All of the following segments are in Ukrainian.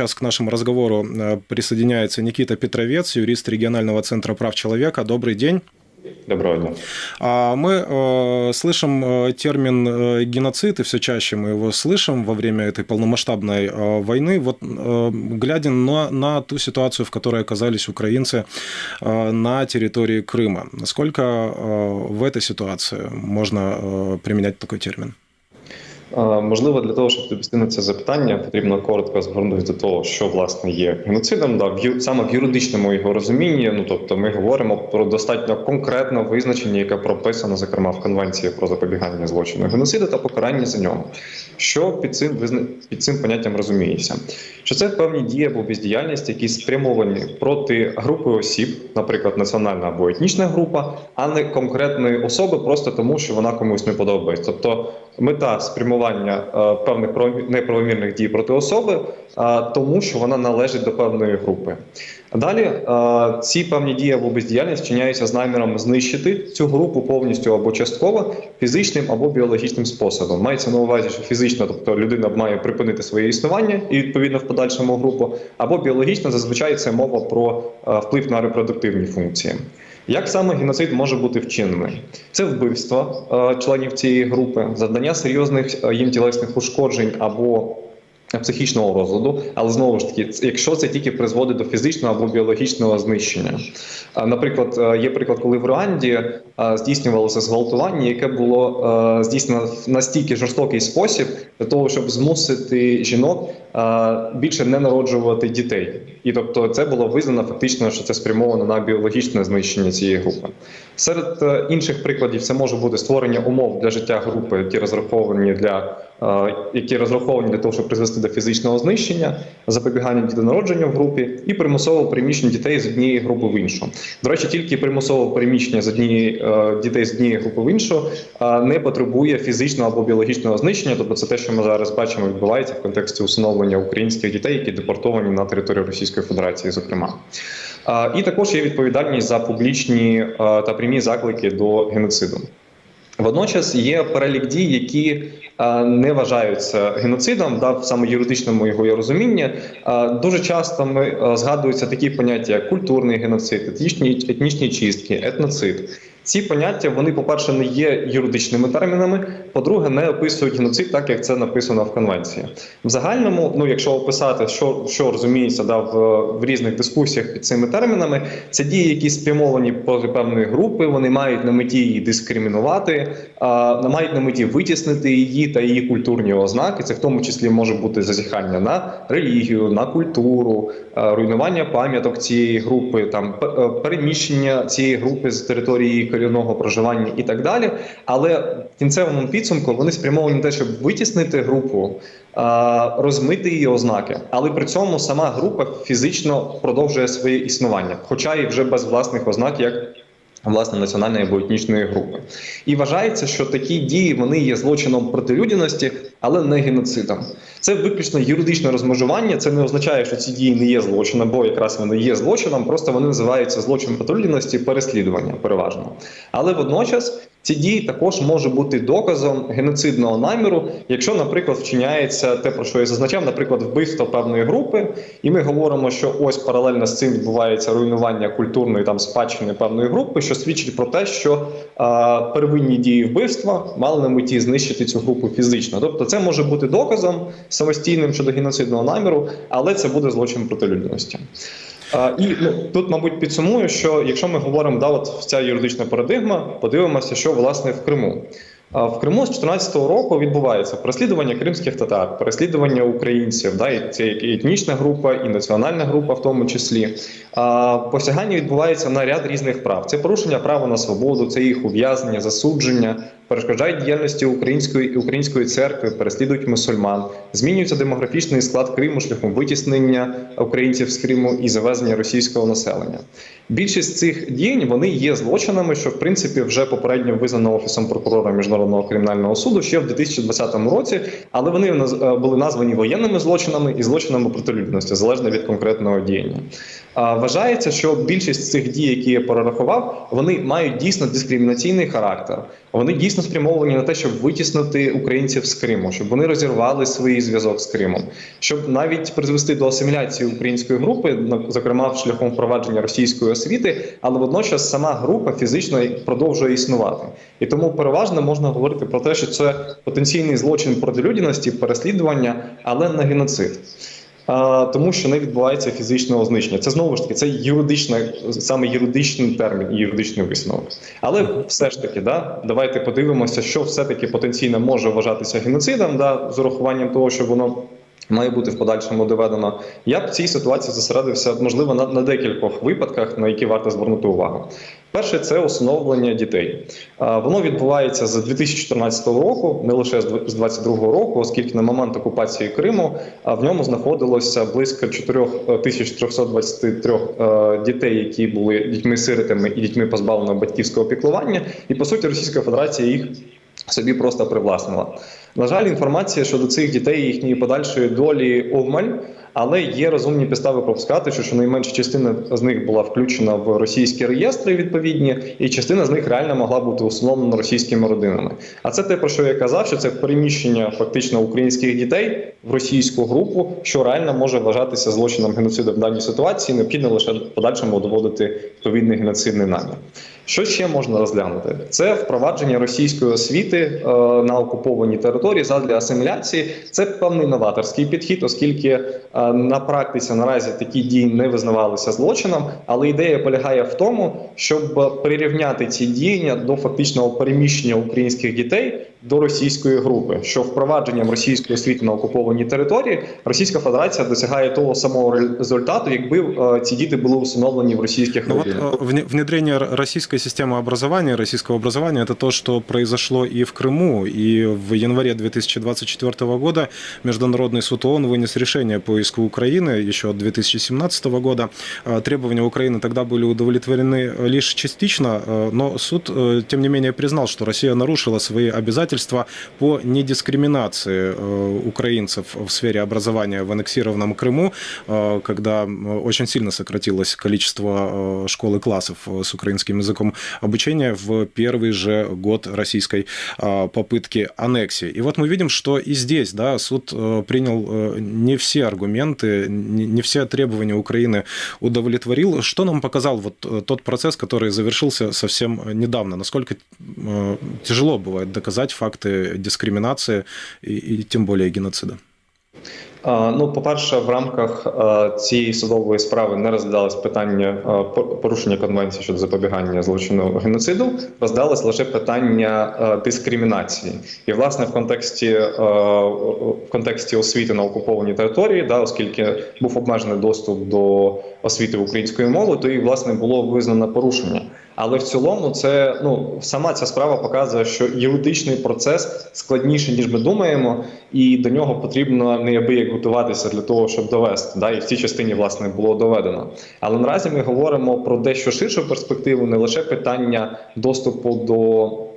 Сейчас к нашему разговору э, присоединяется Никита Петровец, юрист регионального центра прав человека. Добрый день. Доброго дня. А Мы э, слышим э, термин геноцид, и все чаще мы его слышим во время этой полномасштабной войны. Вот глядя на, на ту ситуацию, в которой оказались украинцы на территории Крыма, насколько в этой ситуации можно применять такой термин? Можливо, для того, щоб відповісти на це запитання, потрібно коротко звернутися до того, що власне є геноцидом. Да, в саме в юридичному його розумінні. Ну тобто, ми говоримо про достатньо конкретне визначення, яке прописано, зокрема в Конвенції про запобігання злочину геноциду та покарання за нього. Що під цим під цим поняттям розуміється? Що це певні дії або бездіяльність, які спрямовані проти групи осіб, наприклад, національна або етнічна група, а не конкретної особи, просто тому, що вона комусь не подобається. Тобто мета спрямування е, певних неправомірних дій проти особи, е, тому що вона належить до певної групи. Далі е, ці певні дії або бездіяльність вчиняються з наміром знищити цю групу повністю або частково фізичним або біологічним способом. Мається на увазі, що фізично, тобто людина має припинити своє існування і відповідно в подальшому групу, або біологічно зазвичай це мова про вплив на репродуктивні функції. Як саме геноцид може бути вчинений? Це вбивство е, членів цієї групи, завдання серйозних е, їм тілесних ушкоджень або психічного розладу, але знову ж таки, якщо це тільки призводить до фізичного або біологічного знищення. Е, Наприклад, є приклад, коли в Руанді здійснювалося зґвалтування, яке було здійснено в настільки жорстокий спосіб для того, щоб змусити жінок більше не народжувати дітей. І тобто це було визнано фактично, що це спрямовано на біологічне знищення цієї групи. Серед е, інших прикладів це може бути створення умов для життя групи, які розраховані для е, які розраховані для того, щоб призвести до фізичного знищення, запобігання дітонародження в групі і примусове переміщення дітей з однієї групи в іншу. До речі, тільки примусове переміщення з однієї е, дітей з однієї групи в іншу не потребує фізичного або біологічного знищення. Тобто, це те, що ми зараз бачимо, відбувається в контексті усиновлення українських дітей, які депортовані на територію Російської Федерації, зокрема. І також є відповідальність за публічні та прямі заклики до геноциду. Водночас є перелік дій, які не вважаються геноцидом, да, в саме юридичному його. Е, Дуже часто ми згадуються такі поняття, як культурний геноцид, етнічні, етнічні чистки, етноцид. Ці поняття вони, по-перше, не є юридичними термінами. По-друге, не описують геноцид, так як це написано в конвенції. В загальному, ну якщо описати, що, що розуміється да, в, в різних дискусіях під цими термінами, це дії, які спрямовані проти певної групи. Вони мають на меті її дискримінувати, а, мають на меті витіснити її та її культурні ознаки. Це в тому числі може бути зазіхання на релігію, на культуру, руйнування пам'яток цієї групи, там е, переміщення цієї групи з території корінного проживання і так далі. Але в кінцевому підсумку вони спрямовані на те, щоб витіснити групу, розмити її ознаки, але при цьому сама група фізично продовжує своє існування, хоча і вже без власних ознак, як власне національної або етнічної групи. І вважається, що такі дії вони є злочином проти людяності, але не геноцидом. Це виключно юридичне розмежування. Це не означає, що ці дії не є злочином, бо якраз вони є злочином. Просто вони називаються злочин патрульності переслідування, переважно. Але водночас ці дії також можуть бути доказом геноцидного наміру, якщо, наприклад, вчиняється те, про що я зазначав, наприклад, вбивство певної групи, і ми говоримо, що ось паралельно з цим відбувається руйнування культурної там спадщини певної групи, що свідчить про те, що а, первинні дії вбивства мали на меті знищити цю групу фізично. Тобто, це може бути доказом самостійним щодо геноцидного наміру, але це буде злочин проти людяності. І ну, тут, мабуть, підсумую, що якщо ми говоримо, да, от ця юридична парадигма, подивимося, що власне в Криму. В Криму з 2014 року відбувається переслідування кримських татар, переслідування українців, да, і це і етнічна група, і національна група, в тому числі. Посягання відбувається на ряд різних прав. Це порушення права на свободу, це їх ув'язнення, засудження, перешкоджають діяльності української української церкви, переслідують мусульман, змінюється демографічний склад Криму шляхом витіснення українців з Криму і завезення російського населення. Більшість цих діянь вони є злочинами, що в принципі вже попередньо визнано офісом прокурора міжнародного кримінального суду ще в 2020 році, але вони е, були названі воєнними злочинами і злочинами проти людяності, залежно від конкретного діяння. Вважається, що більшість цих дій, які я перерахував, вони мають дійсно дискримінаційний характер. Вони дійсно спрямовані на те, щоб витіснити українців з Криму, щоб вони розірвали свій зв'язок з Кримом, щоб навіть призвести до асиміляції української групи, зокрема шляхом впровадження російської освіти, але водночас сама група фізично продовжує існувати. І тому переважно можна говорити про те, що це потенційний злочин проти людяності, переслідування, але не геноцид. Тому що не відбувається фізичного знищення. Це знову ж таки це юридична, саме юридичний термін і юридичний висновок. Але все ж таки, да, давайте подивимося, що все-таки потенційно може вважатися геноцидом, да, з урахуванням того, що воно має бути в подальшому доведено. Я б в цій ситуації зосередився, можливо, на, на декількох випадках, на які варто звернути увагу. Перше це усиновлення дітей. Воно відбувається з 2014 року, не лише з 2022 року, оскільки на момент окупації Криму в ньому знаходилося близько 4323 е, дітей, які були дітьми-сиротами і дітьми позбавленими батьківського піклування. І по суті, Російська Федерація їх собі просто привласнила. На жаль, інформація щодо цих дітей і їхньої подальшої долі обмаль, але є розумні підстави пропускати, що щонайменша частина з них була включена в російські реєстри відповідні, і частина з них реально могла бути усиновлена російськими родинами. А це те, про що я казав, що це переміщення фактично українських дітей в російську групу, що реально може вважатися злочином геноциду в даній ситуації. Необхідно лише в подальшому доводити відповідний геноцидний намір. Що ще можна розглянути? Це впровадження російської освіти е, на окупованій території задля асиміляції. Це певний новаторський підхід, оскільки е, на практиці наразі такі дії не визнавалися злочином. Але ідея полягає в тому, щоб прирівняти ці діяння до фактичного переміщення українських дітей до російської групи, що впровадженням російської освіти на окупованій території Російська Федерація досягає того самого результату, якби е, ці діти були усиновлені в російських Ну вот родинах. э, вне- внедрение р- российской системы образования, российского образования, это то, что произошло и в Крыму. И в январе 2024 года Международный суд ООН вынес решение по иску Украины еще от 2017 года. Э, Требования Украины тогда были удовлетворены лишь частично, э, но суд, э, тем не менее, признал, что Россия нарушила свои обязательства по недискриминации э, украинцев в сфере образования в аннексированном Крыму, э, когда м, очень сильно сократилось количество э, школ и классов э, с украинским языком обучения в первый же год российской э, попытки аннексии. И вот мы видим, что и здесь да, суд э, принял э, не все аргументы, не все требования Украины удовлетворил. Что нам показал вот э, тот процесс, который завершился совсем недавно? Насколько э, тяжело бывает доказать факты дискриминации и, и тем более геноцида? А, Ну, по-перше, в рамках цієї судової справи не розглядалось питання порушення конвенції щодо запобігання злочину геноциду, розглядалось лише питання дискримінації. І власне в контексті в контексті освіти на окупованій території, да, оскільки був обмежений доступ до освіти української мови, то і власне було визнано порушення. Але в цілому, це ну сама ця справа показує, що юридичний процес складніший ніж ми думаємо, і до нього потрібно неабияк готуватися для того, щоб довести. Да, і в цій частині власне було доведено. Але наразі ми говоримо про дещо ширшу перспективу, не лише питання доступу до.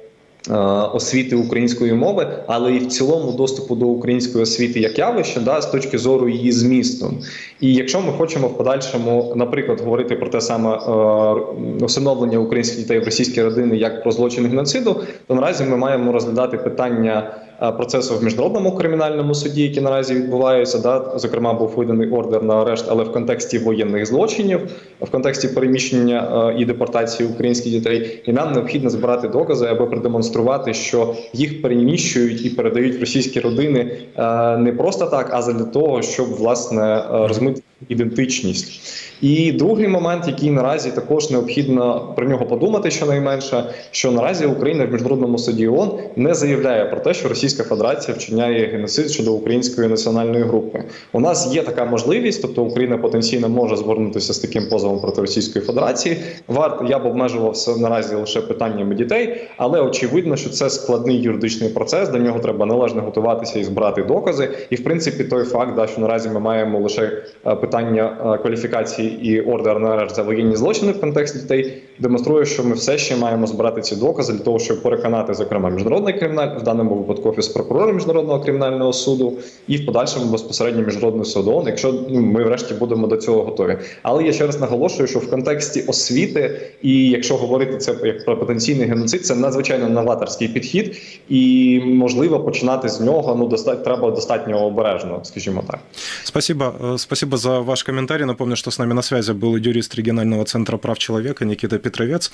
Е, Освіти української мови, але і в цілому доступу до української освіти як явище, да, з точки зору її змісту. І якщо ми хочемо в подальшому, наприклад, говорити про те саме е, усиновлення українських дітей в російські родини як про злочин геноциду, то наразі ми маємо розглядати питання е, процесу в міжнародному кримінальному суді, які наразі відбуваються. Да, зокрема, був виданий ордер на арешт, але в контексті воєнних злочинів, в контексті переміщення е, і депортації українських дітей, і нам необхідно збирати докази, аби продемонструвати, що їх переміщують і передають в російські родини е, не просто так, а для того, щоб власне е, розмити ідентичність. І другий момент, який наразі також необхідно про нього подумати, щонайменше, що наразі Україна в міжнародному суді ООН не заявляє про те, що Російська Федерація вчиняє геноцид щодо української національної групи. У нас є така можливість, тобто Україна потенційно може звернутися з таким позовом проти Російської Федерації. Варто я б обмежувався наразі лише питаннями дітей, але очевидно, що це складний юридичний процес. До нього треба належно готуватися і збирати докази. І в принципі, той факт, да, що наразі ми маємо лише е, питання е, кваліфікації і ордер на арешт за воєнні злочини в контексті дітей, демонструє, що ми все ще маємо збирати ці докази для того, щоб переконати, зокрема, міжнародний криміналь, в даному випадку офіс прокурора міжнародного кримінального суду, і в подальшому безпосередньо міжнародний суд ООН, якщо ми врешті будемо до цього готові. Але я ще раз наголошую, що в контексті освіти, і якщо говорити це як про потенційний геноцид, це надзвичайно новаторський підхід, і можливо починати з нього. Ну доста- треба достатньо обережно, скажімо так. Спасибо. Э, Спасибо за ваш комментарий. Напомню, что с нами на связи был юрист регионального центра прав человека Никита Петровец.